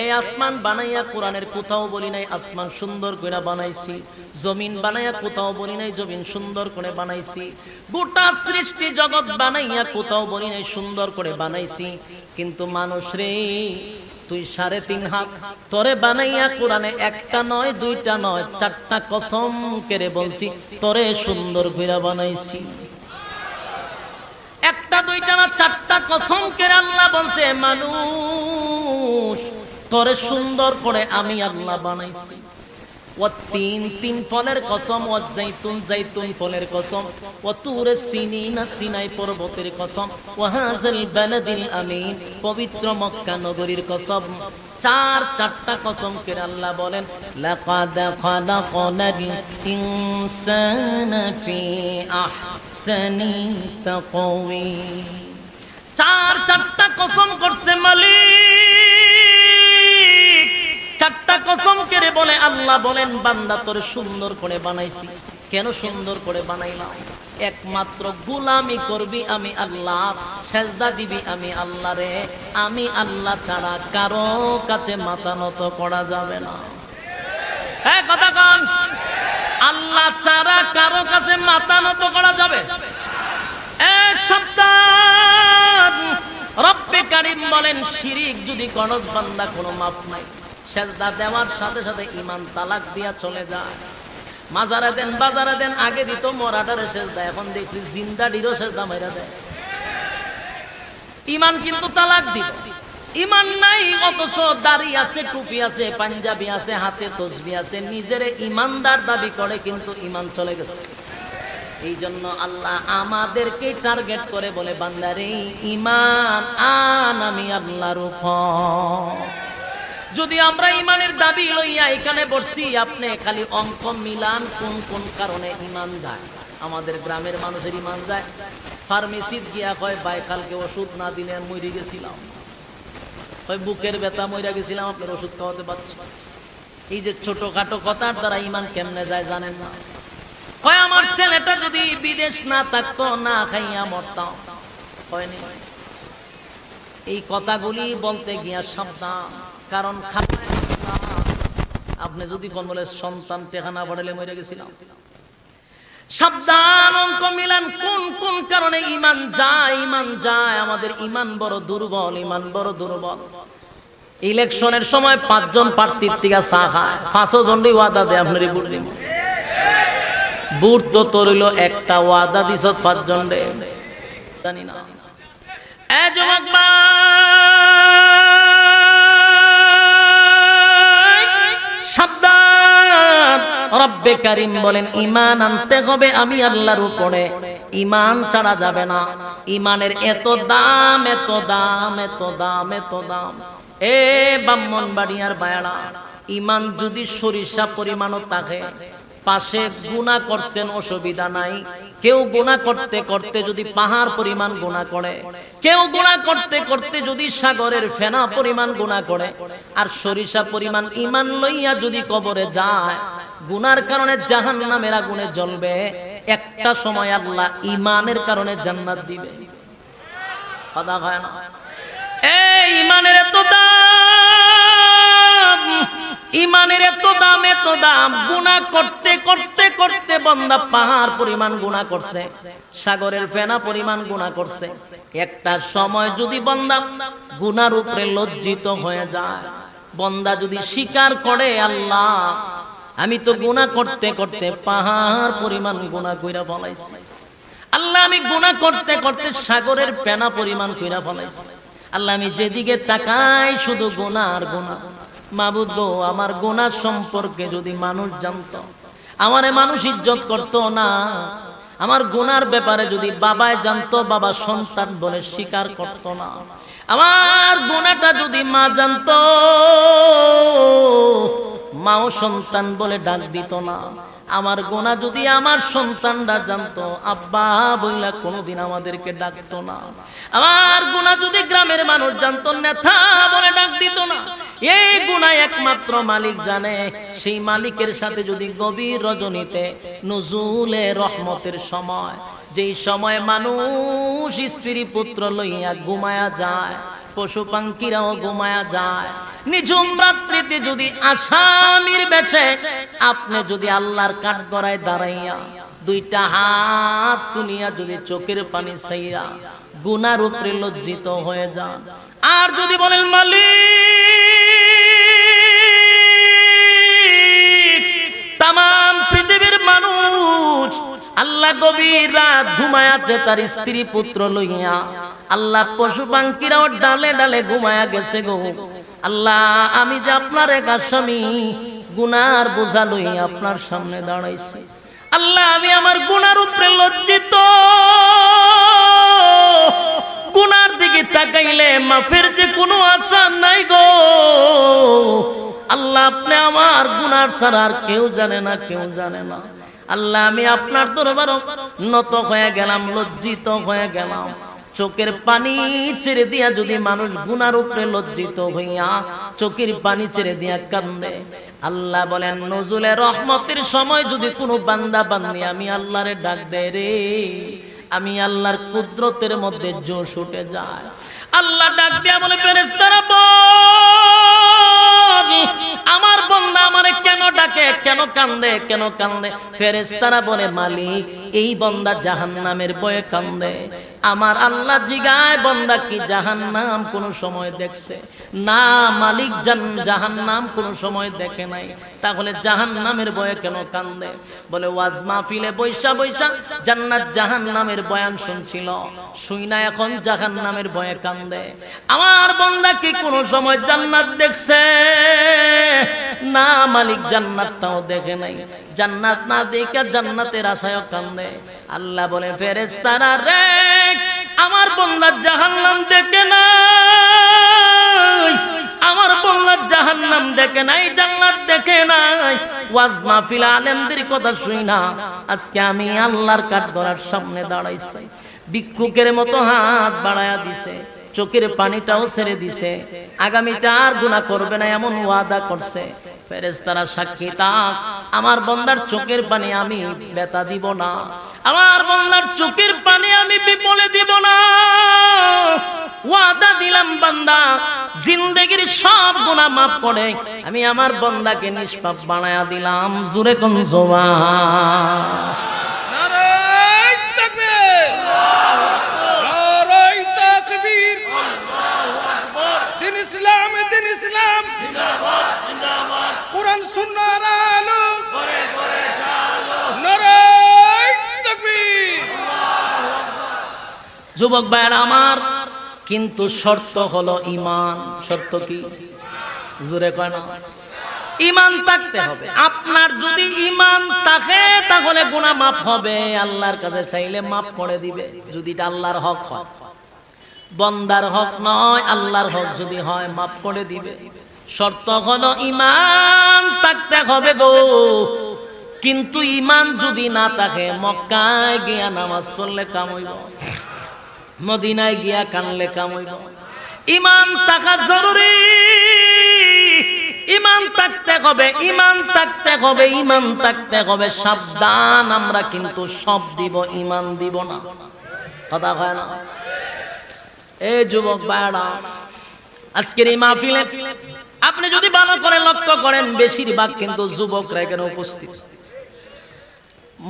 এই আসমান বানাইয়া কোরআনের কোথাও বলি নাই, আসমান সুন্দর করে বানাইছি। জমিন বানাইয়া কোথাও বলি নাই, জমিন সুন্দর করে বানাইছি। গোটা সৃষ্টি জগৎ বানাইয়া কোথাও বলি নাই, সুন্দর করে বানাইছি। কিন্তু মানুষ রে, তুই সাড়ে তিন হাত, তোরে বানাইয়া কোরআনে একটা নয়, দুইটা নয়, চারটা কসম কেড়ে বলছি, তোরে সুন্দর করে বানাইছি। একটা, দুইটা না, চারটা কসম কেড়ে আল্লাহ বলছে, মানুষ তোরে সুন্দর করে আমি আল্লাহ বানাইছি। ও তিন তিন ফলের কসম, ও জাইতুন জাইতুন ফলের কসম, ও তুরে সিনি না সিনাই পর্বতের কসম, ও হাজাল বালাদিল আমিন, পবিত্র মক্কা নগরীর কসম। চার, চারটা কসম করে আল্লাহ বলেন, লাকাদ খালাকনাল ইনসানা ফি আহসানি তাকওয়িম। চার, চারটা কসম করছে মালিক। চারটা কসম কেড়ে বলে, আল্লাহ বলেন, বান্দা তোর সুন্দর করে বানাইছি। কেন সুন্দর করে বানাইলাম? একমাত্র গুলামি করবি আমি আল্লাহ, সেজদা দিবি আমি আল্লাহ রে। আমি আল্লাহ ছাড়া কারও কাছে মাথা নত করা যাবে না। হ্যাঁ কথা কন। আল্লাহ ছাড়া কারও কাছে মাথা নত করা যাবে? সন্তান রব্বে কারিম বলেন, শিরিক যদি করস বান্দা কোনো মাপ নাই। সেজদা দেওয়ার সাথে সাথে ইমান তালাক দিয়া চলে যায়। মাজারে দেন, বাজারে দেন, আগে দিত, মরাটারে সেজদা, এখন দেখছি জিন্দাডিরও সেজদা মেরা দেয়। ইমান কিন্তু তালাক দিল। ইমান নাই, অথচ দাড়ি আছে, টুপি আছে, পাঞ্জাবি আছে, হাতে তসবি আছে, নিজের ইমানদার দাবি করে, কিন্তু ইমান চলে গেছে। এই জন্য আল্লাহ আমাদেরকে টার্গেট করে বলে, বান্দারে ইমান আন, আমি আল্লাহর উপর। যদি আমরা ইমানের দাবি লইয়া এখানে বসছি, আপনি খালি অঙ্ক মিলান কোন কোন কারণে ইমান যায়। আমাদের গ্রামের মানুষের ইমান যায়। ফার্মেসিত গিয়া কয় বাই কালকে ওষুধ না দিলে মরে গেছিলাম। কয়, বুকের ব্যথা মরে গেছিলাম, আপনার ওষুধ খাওয়াতে পারছি এই যে ছোটখাটো কথার দ্বারা ইমান কেমনে যায় জানেন না? কয়, আমার ছেলেটা যদি বিদেশ না থাকতো, না খাইয়া মরতাম। হয়নি এই কথাগুলি বলতে গিয়া সাবধান। কারণ আপনি যদি কোন বলে সন্তান টেকা না মরে গেছিলাম। সাবধান কোন কোন ইমান যায় ইমান যায় ইমান ইমান সময় পাঁচজন তরিল একটা ওয়াদা দিছ পাঁচজন রে। জানি না। সাবধান। রব্বে কারিম বলেন ইমান আনতে হবে আমি আল্লাহর উপরে। ইমান ছাড়া যাবে না। ইমানের এত দাম এত দাম এত দাম এত দাম। এ ব্রাহ্মণ বাড়িয়ার বায়ড়া ইমান যদি সরিষা পরিমাণও থাকে পাশে গুণা করছেন, অসুবিধা নাই। কেউ গুণা করতে করতে যদি পাহাড় পরিমাণ গুণা করে, কেউ গুণা করতে করতে যদি সাগরের ফেনা পরিমাণ গুণা করে, আর সরিষা পরিমাণ ইমান লইয়া যদি কবরে যায়, গুনার কারণে জাহান নামের আগুনে জ্বলবে। একটা সময় আল্লাহ ইমানের কারণে জান্নাত দিবে। কথা হয় না। এই ইমানের এত দাম। ইমানের এত দাম এত দাম। গুণা করতে করতে করতে বন্দা পাহাড় পরিমাণ গুণা করছে। সাগরের ফেনা পরিমাণ গুণা করছে। একটা সময় যদি বন্দা গুনার উপরে লজ্জিত হয়ে যায়, বন্দা যদি স্বীকার করে, আল্লাহ, আমি তো গুণা করতে করতে পাহাড় পরিমাণ গুণা কইরা ফলাইছি। আল্লাহ, আমি গুণা করতে করতে সাগরের পেনা পরিমাণ কইরা ফলাইছি। আল্লাহ, আমি যেদিকে তাকাই শুধু গোনা আর গোনা মাবুদ গো, আমার গোনা সম্পর্কে যদি মানুষ জানত, আমারে মানুষ ইজ্জত করতো না। আমার গুনার ব্যাপারে যদি বাবায় জানতো, বাবা সন্তান বলে স্বীকার করতো না। আমার গোনাটা যদি মা জানতো, মাও সন্তান বলে ডাক দিত না। আমার গোনা যদি আমার সন্তানরা জানতো, আব্বা বইলা কোনোদিন আমাদেরকে ডাকতো না। আমার গুণা যদি গ্রামের মানুষ জানতো, নেতা বলে ডাক দিত না। এই গুণা একমাত্র মালিক জানে, সেই মালিকের সাথে যদি গভীর রজনীতে, নজুলে রহমতের সময়, যেই সময় মানুষ স্ত্রী পুত্র লইয়া ঘুমায়া যায় পশু পাঙ্কিরাও ঘুমায়া যায়। নিঝুম রাত্রিতে যদি আসামির বেছে আপনি যদি আল্লাহর কাঠ গড়ায় দাঁড়াইয়া দুইটা হাত তুলিয়া যদি চোখের পানি সাইয়া গুনার উপরে লজ্জিত হয়ে যান। আর যদি বলেন, মালিক তাম পৃথিবীর মানুষ, আল্লাহ গভীর রাত ঘুমায়াছে, তার স্ত্রী পুত্র লইয়া আল্লাহ পশু পাঙ্কিরাও ডালে ডালে ঘুমায়া গেছে গো। আল্লাহ, আমি যে আপনার এক আসামি, গুনার বোঝা লইয়া আপনার সামনে দাঁড়াইছি। আল্লাহ, আমি আমার গুনার উপরে লজ্জিত। গুনার দিকে তাকাইলে মাফের যে কোনো আশা নাই গো। আল্লাহ, আপনি আমার গুনার ছাড়া আর কেউ জানে না, কেউ জানে না। আল্লাহ, আমি আপনার দরবার নত হয়ে গেলাম, লজ্জিত হয়ে গেলাম। চোখের পানি ছেড়ে দিয়া যদি মানুষ গুনার উপরে লজ্জিত হইয়া চোখের পানি ছেড়ে দিয়া কান্দে। আল্লাহ বলেন, নজুলে রহমতের সময় যদি কোনো বান্দা বান্দি, আমি আল্লাহরে ডাক দেয় রে। আমি আল্লাহর কুদরতের মধ্যে জোশ উঠে যায়। আল্লাহ ডাক দিয়া বলে, ফেরেশতারা বল, আমার বন্দা আমারে কেন ডাকে, কেন কান্দে কেন কান্দে? ফেরেশতারা বলে, মালিক এই বন্দা জাহান নামের বয়ে কান্দে। আমার আল্লাহ জিগায়, বন্দা কি জাহান্নাম কোন সময় দেখছে? না, মালিক জান জাহান্নাম কোন সময় দেখে নাই। তাহলে জাহান্নামের বয়ে কেন কান্দে? বলে, ওয়াজ মাহফিলে বৈশা বৈশা জান্নাত জাহান নামের বয়ান শুনছিল। শুই না এখন, জাহান্নামের বয়ে কান্দে। আমার বন্দা কি কোন সময় জান্নাত দেখছে? না, মালিক জান্নাতটাও দেখে নাই। জান্নাত না দেখে জান্নাতের আশায় কান্দে। আল্লাহ বলে, ফেরেশতারা রে আমার বন্দার জাহান্নাম দেখে না আমার বন্দার জাহান্নাম দেখে নাই, জান্নাত দেখে নাই। ওয়াজ মাহফিল আলেমদের কথা শুই না। আজকে আমি আল্লাহর কাঠ ধরার সামনে দাঁড়াইছি। ভিক্ষুকের মতো হাত বাড়ায়া দিছে। চোখের পানিটাও ছেড়ে দিছে। আগামীতে আর গুণা করবে না, এমন ওয়াদা করছে। ফেরেশতারা সাক্ষী তাক আমার বন্দার চোখের পানি আমি বেতা দিব না। আমার বন্দার চোখের পানি আমি বিপলে দিব না। ওয়াদা দিলাম বান্দা, জিন্দগির সব গুনাহ মাফ করে। আমি আমার বন্দাকে নিষ্পাপ বানায়া দিলাম। জুরে কোন জোবা যুবক ভাইয়ের আমার, কিন্তু শর্ত হলো ইমান শর্ত কি? জোরে কয় না। ইমান থাকতে হবে। আপনার যদি ইমান থাকে, তাহলে গুনাহ মাফ হবে। আল্লাহর কাছে চাইলে মাফ করে দিবে, যদি এটা আল্লাহর হক হয়। বন্দার হক নয়, আল্লাহর হক যদি হয়, মাফ করে দিবে। শর্ত হলো ইমান থাকতে হবে গো। কিন্তু ইমান যদি না থাকে, মক্কায় গিয়া নামাজ পড়লে কাম হইব। মদিনায় গিয়া কানলে কামইব ইমান থাকা জরুরি। ইমান থাকতে হবে, ইমান থাকতে হবে, ইমান থাকতে হবে। সাবধান, আমরা কিন্তু সব দিব, ইমান দিব না। কথা হয় না? এই যুবক ভাইরা আজকের এই মাহফিলে আপনি যদি ভালো করে লক্ষ্য করেন, বেশিরভাগ কিন্তু যুবকরা এখানে উপস্থিত।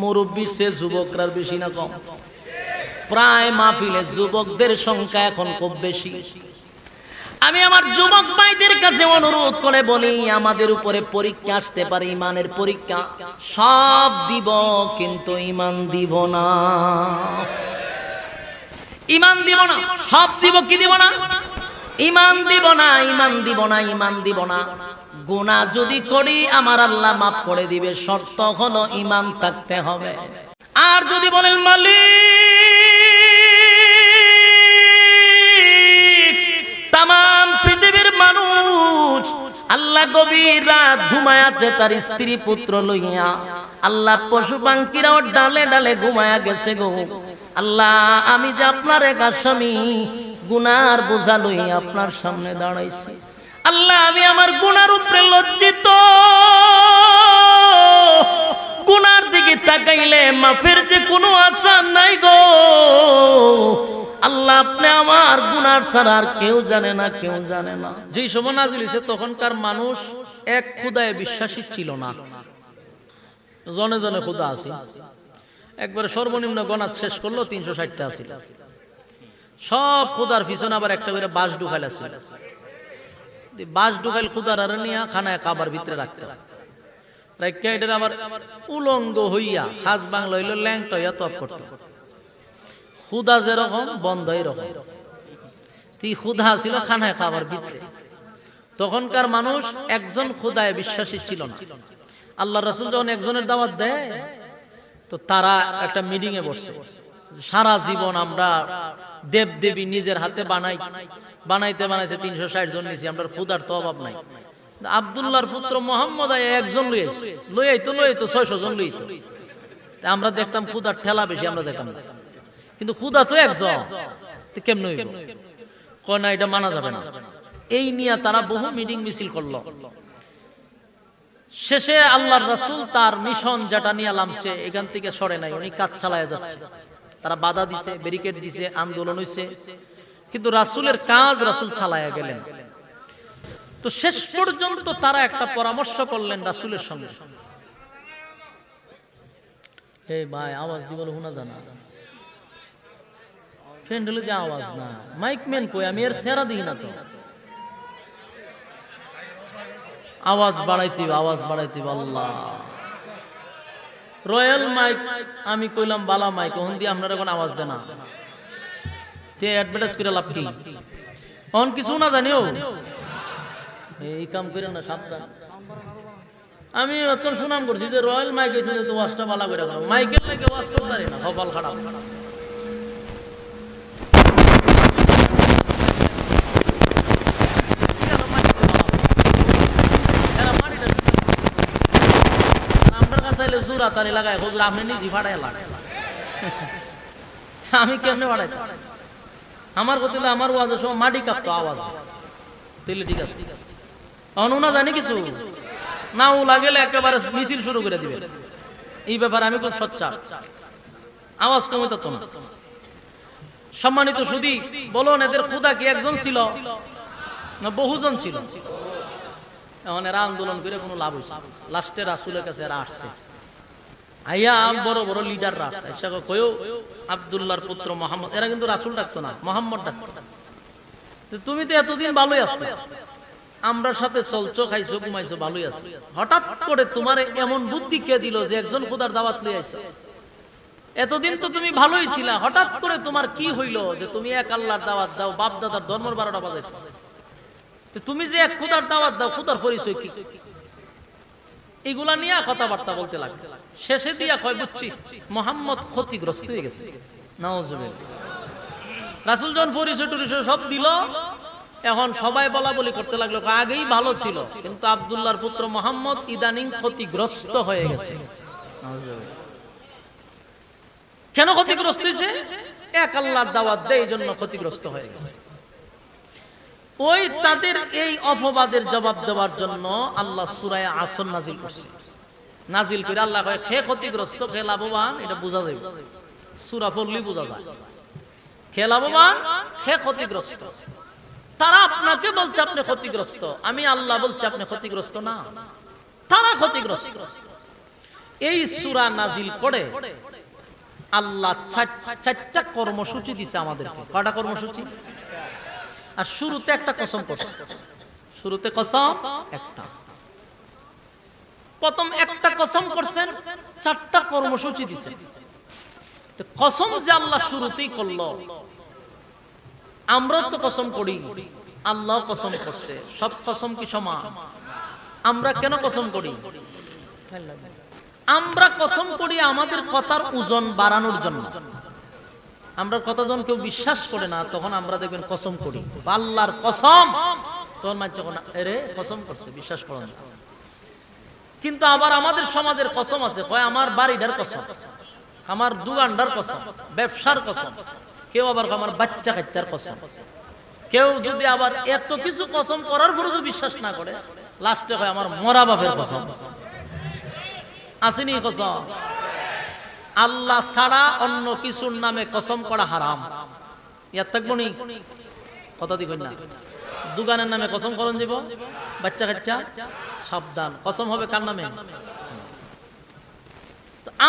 মুরব্বীর সে যুবকরা বেশি না কম। প্রায় মাহফিলে যুবকদের সংখ্যা এখন খুব বেশি। আমি আমার যুবক ভাইদের কাছে অনুরোধ করে বলি, আমাদের উপরে পরীক্ষা আসতে পারে, ইমানের পরীক্ষা। সব দিব, কিন্তু ইমান দিব না। ইমান দিব না, সব দিব কি দিব না? ইমান দিব না, ইমান দিব না, ইমান দিব না। গুনাহ যদি করি, আমার আল্লাহ মাফ করে দিবে। শর্ত হলো, ইমান থাকতে হবে। আর যদি বলেন, মালিক তাম পৃথিবীর মানুষ। আল্লাহ গভীর রাত ঘুমায়াছে তার স্ত্রী পুত্র লইয়া। আল্লাহ পশু পাঙ্কিরাও ডালে ডালে ঘুমায়া গেছে গো। আল্লাহ, আমি যে আপনার এক আসামি, গুনার বোঝা লইয়া আপনার সামনে দাঁড়াইছি। আল্লাহ, আমি আমার গুনার উপরে লজ্জিত। গুনার দিকে তাকাইলে মাফের যে কোনো আশা নাই গো। আল্লাহ আপনি আমার গুনার ছাড়া আর কেউ জানে না, কেউ জানে না। যেই সময় নাজিল হয়েছে, তখনকার মানুষ এক খুদায় বিশ্বাসী ছিল না। জনে জনে খুদা আছে। একবারে সর্বনিম্ন গণাত শেষ করল, তিনশো ষাটটা আছিল। সব খুদার পিছনে আবার একটা করে বাস ঢুকাইল আছে। বাস ঢুকাইল খুদার আর নিয়া খানায় খাবার ভিতরে রাখতে রাখিয়া এটার আবার উলঙ্গ হইয়া খাস বাংলা হইল ল্যাংটা হইয়া তপ করত খুদা যেরকম বন্ধ এরকম তি খুদা ছিল খানায় খাবার ভিতরে। তখনকার মানুষ একজন খুদায় বিশ্বাসী ছিল না। আল্লাহ রাসুল যখন একজনের দাওয়াত দেয়, তো তারা একটা মিটিং এ বসছে সারা জীবন আমরা দেব দেবী নিজের হাতে বানাই। বানাইতে বানাইছে তিনশো ষাট জন নিছি আমরা খুদার তো অভাব নাই। আবদুল্লাহর পুত্র মোহাম্মদ আয়া একজন লই আইছে লই আইতো লই আইতো ছয়শো জন লই আইতো আমরা দেখতাম খুদার ঠেলা বেশি, আমরা যেতাম। কিন্তু খুদা তো একজন কেমন হইব? কয়, না, এটা মানা যাবে না। এই নিয়ে তারা বহু মিটিং মিছিল করল। শেষে আল্লাহর রাসূল তার মিশন যেটা নিয়ে লামছে এখান থেকে সরে নাই, উনি কাজ চালায় যাচ্ছে। তারা বাধা দিছে ব্যারিকেড দিছে, আন্দোলন হইছে। কিন্তু রাসূলের কাজ রাসূল চালায়া গেলেন। তো শেষ পর্যন্ত তারা একটা পরামর্শ করলেন রাসূলের সঙ্গে। এই ভাই, আওয়াজ দিবল শোনা জানা। ফ্রেন্ড হলে যে আওয়াজ না। মাইক ম্যান কই? আমি এর সেরা দিই না তো। আওয়াজ বাড়াইতে আওয়াজ বাড়াইতে আল্লাহ। রয়্যাল মাইক আমি কইলাম বালা মাইক ওহন দিয়ে আপনারা কোন আওয়াজ দেনা তে অ্যাডভার্টাইজ করে লাভ কি? অন কিছু না জানিও? এই কাম করে না, সাবধান। আমি অতক্ষণ সুনাম করছি যে রয়্যাল মাইক এসে তো ওয়াজটা বালা করে মাইকের লাগে ওয়াজ করতে পারি না কপাল খারাপ এরা মাটিটা এলে জোড়া তালি লাগায় হুজুর আপনি নিজে ফাটাই লাগায় আমি কেমনে ফাটাইতাম আমার কথা আমার ওয়াজের সময় মাটি কাঁপতো আওয়াজ তাইলে ঠিক আছে অনুনা জানি কিছু না ও লাগেলে একেবারে মিছিল শুরু করে দিবে এই ব্যাপারে আমি খুব সচ্চা আওয়াজ কমে তো না সম্মানিত সুদী বলুন এদের খুদা কি একজন ছিল না বহুজন ছিল এখন এরা আন্দোলন করে কোনো লাভ হয়েছে লাস্টে রাসুলের কাছে এরা আসছে আইয়া বড় বড় লিডাররা আসছে এসে কয়েও আবদুল্লাহর পুত্র মোহাম্মদ। এরা কিন্তু রাসুল ডাকতো না, মোহাম্মদ ডাকতো। তুমি তো এতদিন ভালোই আছো। আমরা সাথে চলছো, খাইছো, ঘুমাইছো, ভালোই আছো। হঠাৎ করে তোমার এমন বুদ্ধি কে দিল যে একজন খোদার দাওয়াত লই আইছো? এতদিন তো তুমি ভালোই ছিলা। হঠাৎ করে তোমার কি হইল যে তুমি এক আল্লাহর দাওয়াত দাও বাপ দাদার ধর্মের বারোটা বাজাইছো? তুমি যে এক খুদার দাওয়াত দাও, খুদার পরিচয় কি? এগুলা নিয়ে কথাবার্তা বলতে লাগে শেষে দিয়া কয় বুঝছি মোহাম্মদ ক্ষতিগ্রস্ত হয়ে গেছে। রাসুল যখন পরিচয় টরিচয় সব দিল, এখন সবাই বলা বলি করতে লাগল আগেই ভালো ছিল, কিন্তু আবদুল্লাহর পুত্র মোহাম্মদ ইদানিং ক্ষতিগ্রস্ত হয়ে গেছে। কেন ক্ষতিগ্রস্ত হয়েছে? এক আল্লাহর দাওয়াত দেয়, এই জন্য ক্ষতিগ্রস্ত হয়ে গেছে। ওই তাদের এই অপবাদের জবাব দেওয়ার জন্য আল্লাহ সুরায় আসন নাজিল করছে। নাজিল করে আল্লাহ কয়, খে ক্ষতিগ্রস্ত, খে লাভবান এটা বোঝা যাবে। সুরা পড়লি বোঝা যায়। খে লাভবান, খে ক্ষতিগ্রস্ত তারা আপনাকে বলছে, আপনি ক্ষতিগ্রস্ত আমি আল্লাহ বলছি, আপনি ক্ষতিগ্রস্ত না। তারা ক্ষতিগ্রস্ত। এই সুরা নাজিল করে আল্লাহ চারটা কর্মসূচি দিছে আমাদেরকে। কটা কর্মসূচি? আর শুরুতে একটা কসম করছে। শুরুতে কসম, একটা। প্রথম একটা কসম করছেন, চারটা কর্মসূচি দিছে কসম যে আল্লাহ শুরুতেই করল আমরা তো কসম করি, আল্লাহ কসম করছে, সব কসম কি সমান? আমরা কেন কসম করি? আমরা কসম করি আমাদের কথার ওজন বাড়ানোর জন্য। আমরা কতজন কেউ বিশ্বাস করে না, তখন আমরা দেখবেন কসম করি। আল্লাহর কসম, তখন এরে, কসম করছে, বিশ্বাস করো না। কিন্তু আবার আমাদের সমাজের কসম আছে, কয় আমার বাড়িটার কসম, আমার দোকানটার কসম, ব্যবসার কসম, কেউ আবার আমার বাচ্চা কাচ্চার কসম। কেউ যদি আবার এত কিছু কসম করার পরে যদি বিশ্বাস না করে, লাস্টে হয় আমার মরা বাপের কসম। আসেনি কসম? আল্লাহ ছাড়া অন্য কিছুর নামে কসম করা হারাম। ইয়ার থাকব নি? কথা দি না। দোকানের নামে কসম করণ যাব বাচ্চা কাচ্চা, সাবধান। কসম হবে কার নামে?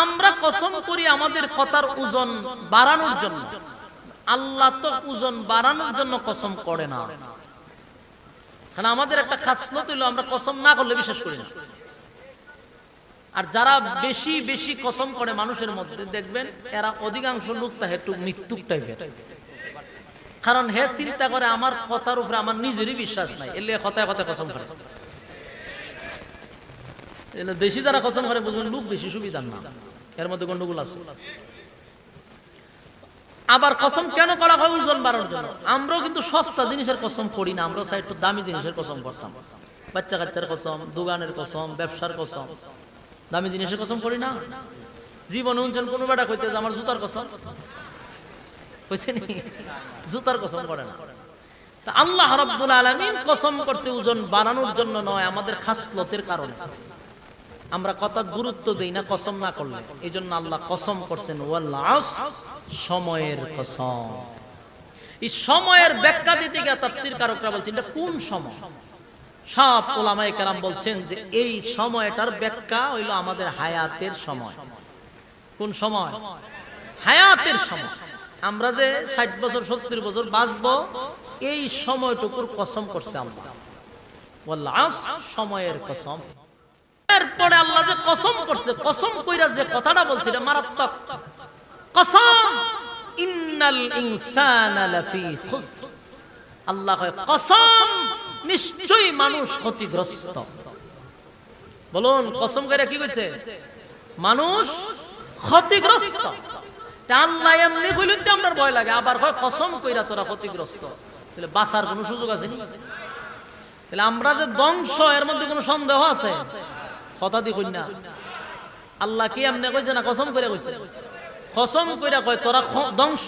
আমরা কসম করি আমাদের কথার ওজন বাড়ানোর জন্য। আল্লাহ তো ওজন বাড়ানোর জন্য কসম করে না। কারণ আমাদের একটা খাসলত হইল আমরা কসম না করলে বিশ্বাস করি না। আর যারা বেশি বেশি কসম করে মানুষের মধ্যে, দেখবেন এরা অধিকাংশ লোক তা একটু মৃত্যুক টাইপের কারণ হে চিন্তা করে আমার কথার উপরে আমার নিজেরই বিশ্বাস নাই। এলে কথায় কথায় কসম করে। বেশি যারা কসম করে, বুঝবেন, লোক বেশি সুবিধার না এর মধ্যে গন্ডগোল আছে। আবার কসম কেন করা হয় ওজন বাড়ানোর জন্য? আমরাও কিন্তু সস্তা জিনিসের কসম করি না, আমরাও চাই একটু দামি জিনিসের কসম করতাম। বাচ্চা কাচ্চার কসম, দোকানের কসম, ব্যবসার কসম। দামি জিনিসের কসম করি না। জীবনে উঞ্চন কোনো বেটা কইতে আমার জুতার কসম। কইছে নি? জুতার কসম করে না। আল্লাহ রাব্বুল আলামিন কসম করছে ওজন বাড়ানোর জন্য নয়, আমাদের খাসলতের কারণে। আমরা কথা গুরুত্ব দেই না, কসম না করলে। এই জন্য আল্লাহ কসম করছেন ওয়াল্লাস সময়ের কসম। এই সময়ের ব্যাখ্যা দিতে গিয়ে তাফসীর কারকরা বলছেন এটা কোন সময়? সব ওলামায়ে কেরাম বলছেন যে এই সময়টার ব্যাখ্যা হইল আমাদের হায়াতের সময়। কোন সময়? হায়াতের সময়। আমরা যে ষাট বছর, সত্তর বছর বাঁচবো, এই সময়টুকুর কসম করছে আল্লাহ সময়ের কসম। এরপরে আল্লাহ যে কসম করছে, কসম কইরা যে কথাটা বলছে, এটা মারাত্মক। কসম, ইন্নাল ইনসানা আল্লাহ কয়, কসম নিশ্চয়ই মানুষ ক্ষতিগ্রস্ত। বলুন, কসম করে কি কইছে? মানুষ ক্ষতিগ্রস্ত। আল্লাহ এমনি আপনার ভয় লাগে। আবার কয় কসম কইরা তোরা ক্ষতিগ্রস্ত। তাহলে বাঁচার কোনো সুযোগ আছে নি? তাহলে আমরা যে এর মধ্যে কোনো সন্দেহ আছে? কথা দি না। আল্লাহ কি এমনি কইছে না কসম করে কইছে? কসম কইরা কয়, তোরা ধ্বংস,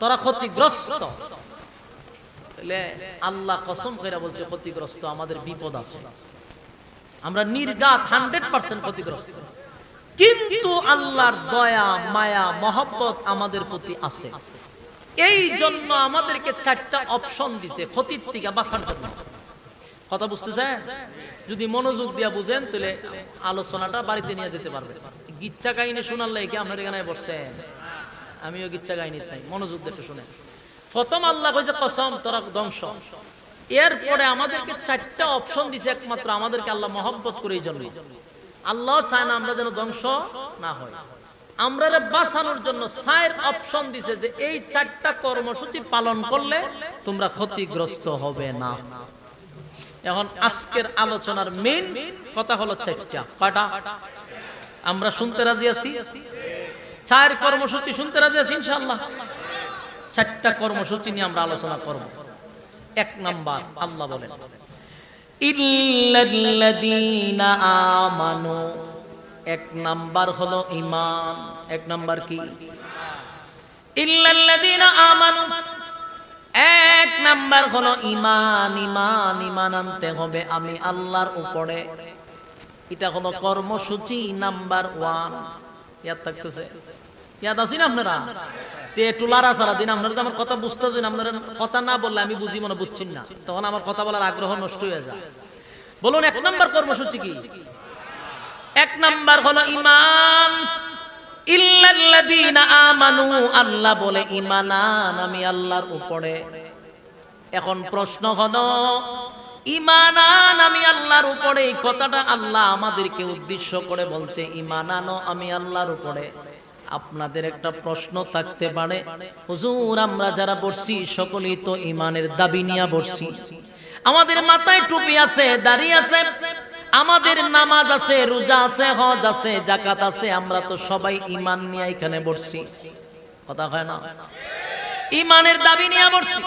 তোরা ক্ষতিগ্রস্ত। তাহলে আল্লাহ কসম কইরা বলছে, ক্ষতিগ্রস্ত আমাদের বিপদ আছে। আমরা নির্গাত হান্ড্রেড পার্সেন্ট ক্ষতিগ্রস্ত। কিন্তু আল্লাহর দয়া, মায়া, মহব্বত আমাদের প্রতি আছে। এই জন্য আমাদেরকে চারটা অপশন দিছে, ক্ষতির থেকে বাঁচার জন্য। কথা বুঝতেছেন? যদি মনোযোগ দিয়া বুঝেন, তাহলে আলোচনাটা বাড়িতে নিয়ে যেতে পারবে। গিচ্ছা কাহিনী শোনার লাগে আপনার এখানে বসছেন। আমিও গিচ্ছা কাহিনী তাই মনোযোগ দিয়ে শুনে প্রথম আল্লাহ কইছে কসম তোরা ধ্বংস। এরপরে আমাদেরকে চারটা অপশন দিছে, একমাত্র আমাদেরকে আল্লাহ মহব্বত করে এই জন্য আল্লাহ চায় না আমরা যেন ধ্বংস না হয়। আমরা বাঁচানোর জন্য সায়ের অপশন দিছে যে এই চারটা কর্মসূচি পালন করলে তোমরা ক্ষতিগ্রস্ত হবে না। এখন আজকের আলোচনার মেন কথা হলো চারটা। কয়টা? আমরা শুনতে রাজি আছি? চার কর্মসূচি শুনতে রাজি আছি ইনশাআল্লাহ। চারটা কর্মসূচি নিয়ে আমরা আলোচনা করব। এক নাম্বার, আল্লাহ বলেন ইল্লাল্লাযীনা আমানু। এক নাম্বার হলো ঈমান। এক নাম্বার কি? ইল্লাল্লাযীনা এক নাম্বার হলো ঈমান। ঈমান ঈমান আনতে হবে আমি আল্লাহর উপরে। এটা হলো কর্মসূচি নাম্বার ওয়ান। ইয়াদ থাকতেছে? ইয়াদ না আপনারা? কথা আমি মনে না। তখন কথা নষ্ট যায়। বলুন, এক কর্মসূচি কি? এক ইমান আমানু, আল্লাহ বলে আমি আল্লাহর উপরে। এখন প্রশ্ন হলো ইমানান আমি আল্লাহর উপরে, এই কথাটা আল্লাহ আমাদেরকে উদ্দেশ্য করে বলছে ইমানানো আমি আল্লাহর উপরে। আপনাদের একটা প্রশ্ন থাকতে পারে। হুজুর, আমরা যারা বসছি, সকলেই তো ইমানের দাবি নিয়ে বসছি। আমাদের মাথায় টুপি আছে, দাড়ি আছে, আমাদের নামাজ আছে, রোজা আছে, হজ আছে জাকাত আছে, আমরা তো সবাই ইমান নিয়ে এখানে বসছি। কথা হয় না? ইমানের দাবি নিয়ে বসছি।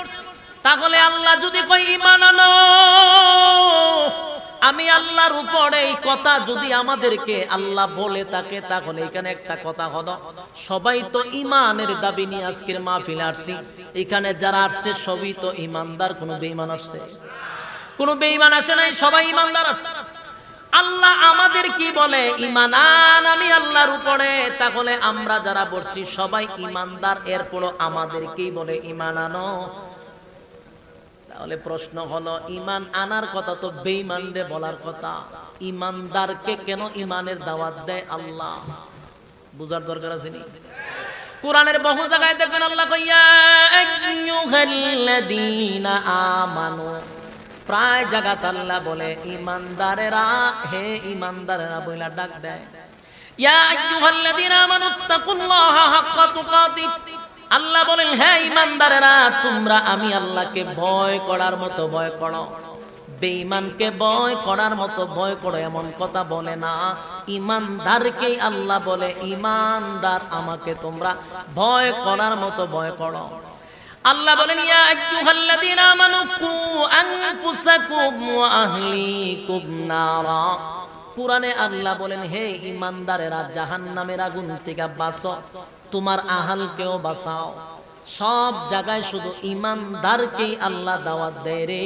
তাহলে আল্লাহ যদি কই ইমান আনো। আমি আল্লাহর উপরে এই কথা যদি আমাদেরকে আল্লাহ বলে তাকে তাহলে এখানে একটা কথা হলো, সবাই তো ইমানের দাবি নিয়ে আজকের মাহফিলে আসছি। এখানে যারা আসছে, সবই তো ইমানদার কোনো বেঈমান আসছে? কোনো বেঈমান আসে নাই, সবাই ইমানদার আসছে আল্লাহ আমাদের কি বলে? ইমানান আমি আল্লাহর উপরে। তাহলে আমরা যারা বলছি সবাই ইমানদার এরপরও আমাদেরকেই বলে? ইমান আনো। তাহলে প্রশ্ন হলো, ইমান আনার কথা তো বেঈমানরে বলার কথা। ইমানদারকে কেন ইমানের দাওয়াত দেয় আল্লাহ? বুঝার দরকার আছে নি? কোরআনের বহু জায়গায় দেখবেন আল্লাহ কইয়া আইয়ুহাল্লাযীনা আমানু। প্রায় জায়গাতে আল্লাহ বলে, ইমানদারেরা, হে ইমানদারেরা বইলা ডাক দেয়। ইয়া আইয়ুহাল্লাযীনা আমানু তাকুল্লাহা হাক্কা তুকাতিহ। আল্লাহ বলেন হ্যাঁ ইমানদারেরা, তোমরা আমি আল্লাহকে ভয় করার মতো ভয় করো। বেঈমানকে ভয় করার মতো ভয় করো, এমন কথা বলে না। ইমানদারকেই আল্লাহ বলে, ইমানদার, আমাকে তোমরা ভয় করার মতো ভয় করো। আল্লাহ বলেন, ইয়া আইয়ুহাল্লাযীনা আমানু কু আনফুসাকুম ওয়া আহলিকুম নারা। কোরআনে আল্লাহ বলেন, হে ইমানদারেরা, জাহান্নামের আগুন থেকে বাঁচো। তোমার আহালকেও বাঁচাও। সব জায়গায় শুধু ইমানদারকেই আল্লাহ দাওয়াত দেয় রে।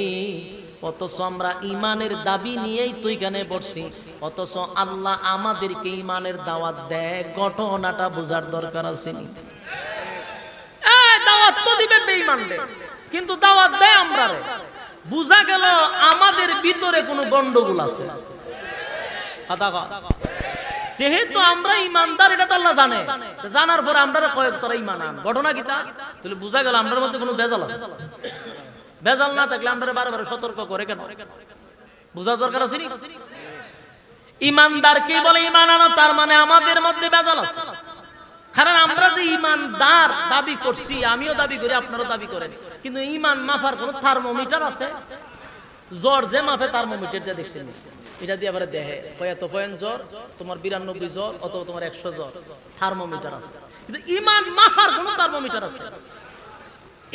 অথচ আমরা ইমানের দাবি নিয়েই তো এখানে বসছি। অথচ আল্লাহ আমাদেরকে ইমানের দাওয়াত দেয়। ঘটনাটা বোঝার দরকার আছে কিন্তু দাওয়াত দেয় আমরা রে। গেল আমাদের ভিতরে কোনো গন্ডগোল আছে। কথা। যেহেতু আমরা ইমানদার, এটা তো আল্লাহ জানে। জানার পরে আমরা কয়েক তোরা ইমান ঘটনা কিতা তাহলে বুঝা গেল আমরার মধ্যে কোনো বেজাল আছে। বেজাল না থাকলে আমরা বারে বারে সতর্ক করে কেন? বুঝা দরকার আছে নি? ইমানদার কি বলে ইমান আনো, তার মানে আমাদের মধ্যে বেজাল আছে। কারণ আমরা যে ইমানদার দাবি করছি, আমিও দাবি করি, আপনারও দাবি করেন। কিন্তু ইমান মাফার কোন থার্মোমিটার আছে? জ্বর যে মাফে থার্মোমিটার দিয়ে দেখছেন। এটা দিয়ে আবার দেহে। কয় এত পয়েন্ট জ্বর, তোমার বিরানব্বই জ্বর অথবা তোমার একশো জ্বর। থার্মোমিটার আছে। কিন্তু ইমান মাফার কোন থার্মোমিটার আছে।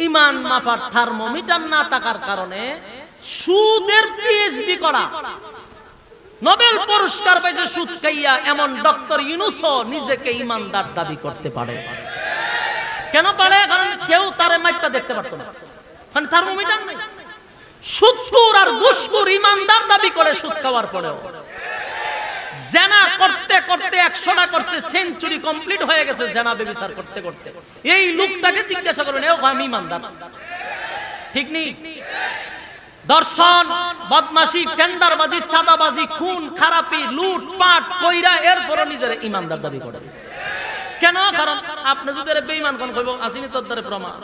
ইমান মাফার থার্মোমিটার না থাকার কারণে সুদের পিএইচডি করা, নোবেল পুরস্কার পেয়েছে সুদ খাইয়া এমন ডক্টর ইউনুসও নিজেকে ইমানদার দাবি করতে পারে। কেন পারে? কারণ কেউ তার মাইকটা দেখতে পারতো না। কারণ থার্মোমিটার নেই। সুদকুর আর ঘুষকুর ইমানদার দাবি করে সুদ খাওয়ার পরেও। জেনা করতে করতে একশোটা করছে সেঞ্চুরি কমপ্লিট হয়ে গেছে জেনা করতে করতে। এই লোকটাকে জিজ্ঞাসা করেন এও আমি ইমানদার ঠিক নেই দর্শন, বদমাশি, টেন্ডারবাজি, চাঁদাবাজি, খুন, খারাপি, লুট, পাট, কইরা এরপরও নিজের ইমানদার দাবি করে। কেন? কারণ আপনি যদি এর বেঈমান কোন কইব, আসিনি তোর দ্বারে প্রমাণ।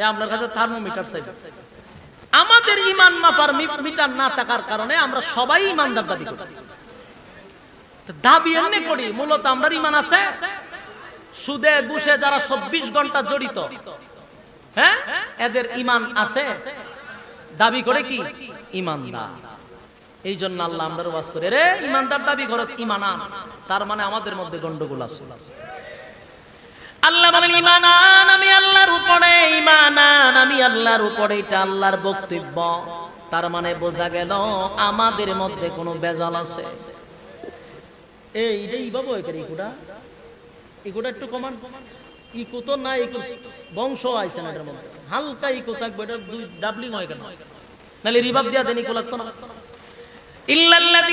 এ আপনার কাছে থার্মোমিটার চাইবে। আমাদের ইমান মাপার মিটার না থাকার কারণে আমরা সবাই ইমানদার দাবি করি। দাবি এমনি করি, মূলত আমরা ইমান আছে সুদে, ঘুষে যারা চব্বিশ ঘণ্টা জড়িত হ্যাঁ? এদের ইমান আছে। দাবি করে কি? ইমানদার। এই জন্য আল্লাহ আমরা ওয়াজ করে রে ইমানদার দাবি করস, ইমানান। তার মানে আমাদের মধ্যে গন্ডগোল আছে। আল্লাহ বলেন ইমানান আমি আল্লাহর উপরে ইমানান আমি আল্লাহর উপরে। এটা আল্লাহর বক্তব্য। তার মানে বোঝা গেল, আমাদের মধ্যে কোনো বেজাল আছে। এই যে ইবাবু একার ইকুটা। ইকুটা একটু কমান। ইকু তো না ইকু বংশ আইছে না এটার মধ্যে। হালকা ইকু থাকবে, এটা দুই ডাবলিং হয় কেন? নাহলে রিবাব দিয়া দেন, ইকু লাগতো না। আমরা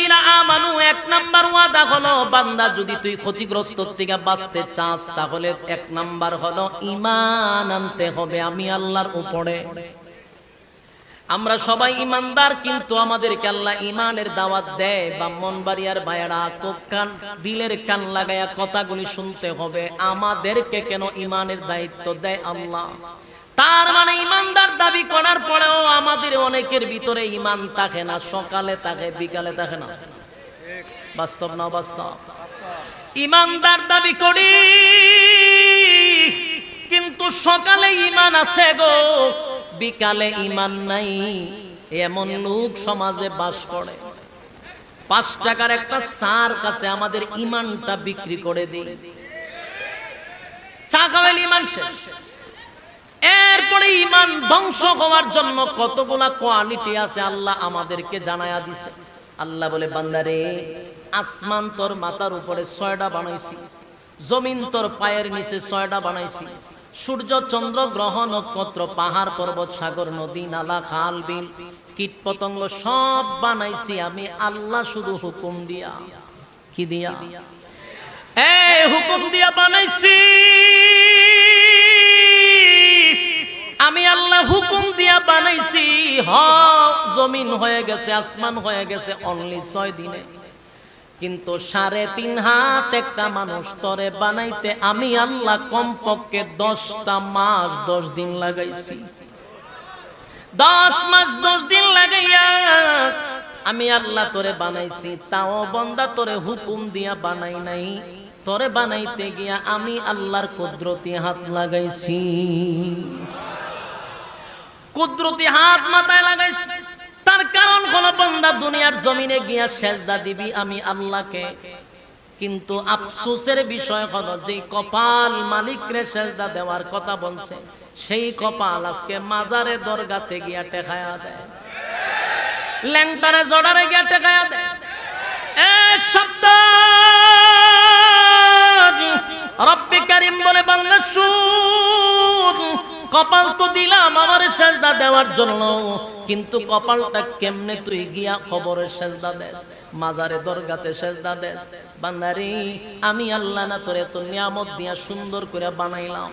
সবাই ইমানদার কিন্তু আমাদেরকে আল্লাহ ইমানের দাওয়াত দেয়। ব্রাহ্মণ বাড়িয়ার বায়ারা কোক কান, দিলের কান লাগায়া কথাগুলি শুনতে হবে। আমাদেরকে কেন ইমানের দায়িত্ব দেয় আল্লাহ? তার মানে ইমানদার দাবি করার পরেও আমাদের অনেকের ভিতরে ইমান থাকে না, সকালে থাকে, বিকালে থাকে না। বাস্তব না বাস্তব ইমানদার দাবি করি, কিন্তু সকালে ইমান আছে গো, বিকালে ইমান নাই। এমন লোক সমাজে বাস করে। পাঁচ টাকার একটা সার কাছে আমাদের ইমানটা বিক্রি করে দিই। চা খাওয়াইলে ইমান শেষ। এরপরে ইমান ধ্বংস হওয়ার জন্য কতগুলা কোয়ালিটি আছে আল্লাহ আমাদেরকে জানায়া দিছে। আল্লাহ বলে, বান্দারে, আসমান তোর মাথার উপরে ছয়টা বানাইছি, জমিন তোর পায়ের নিচে ছয়টা বানাইছি, সূর্য, চন্দ্র, গ্রহ, নক্ষত্র, পাহাড়, পর্বত, সাগর, নদী, নালা, খাল, বিল কীট পতঙ্গ সব বানাইছি আমি, আল্লাহ শুধু হুকুম দিয়া। কি দিয়া? এই হুকুম দিয়া বানাইছি আমি আল্লাহ হুকুম দিয়া বানাইছি। হ জমিন হয়ে গেছে, আসমান হয়ে গেছে অনলি ছয় দিনে। কিন্তু সাড়ে তিন হাত একটা মানুষ তরে বানাইতে আমি আল্লাহ কমপক্ষে দশটা মাস দশ দিন লাগাইছি। দশ মাস দশ দিন লাগাইয়া আমি আল্লাহ তোরে বানাইছি, তাও বন্দা তোরে হুকুম দিয়া বানাই নাই। তোরে বানাইতে গিয়া আমি আল্লাহর কুদরতি হাত লাগাইছি। কুদরতি হাত মাথায় লাগাইছি। তার কারণ হলো বন্দা দুনিয়ার জমিনে গিয়া সেজদা দিবি আমি আল্লাহকে। কিন্তু আফসোসের বিষয় হলো যে কপাল মালিকরে সেজদা দেওয়ার কথা বলছে, সেই কপাল আজকে মাজারে দরগাতে গিয়া টেকায়া দেয়। ল্যাংটারে জড়ারে গিয়া টেকায়া দেয়। এ শব্দ রব্বি কারিম বলে বাংলা সুর কপাল তো দিলাম আমার সেজদা দেওয়ার জন্য। কিন্তু কপালটা কেমনে তুই গিয়া খবরের সেজদা দেস? মাজারে দরগাতে সেজদা দেস? বান্দারি, আমি আল্লাহ না তোরে তো নিয়ামত দিয়া সুন্দর করে বানাইলাম।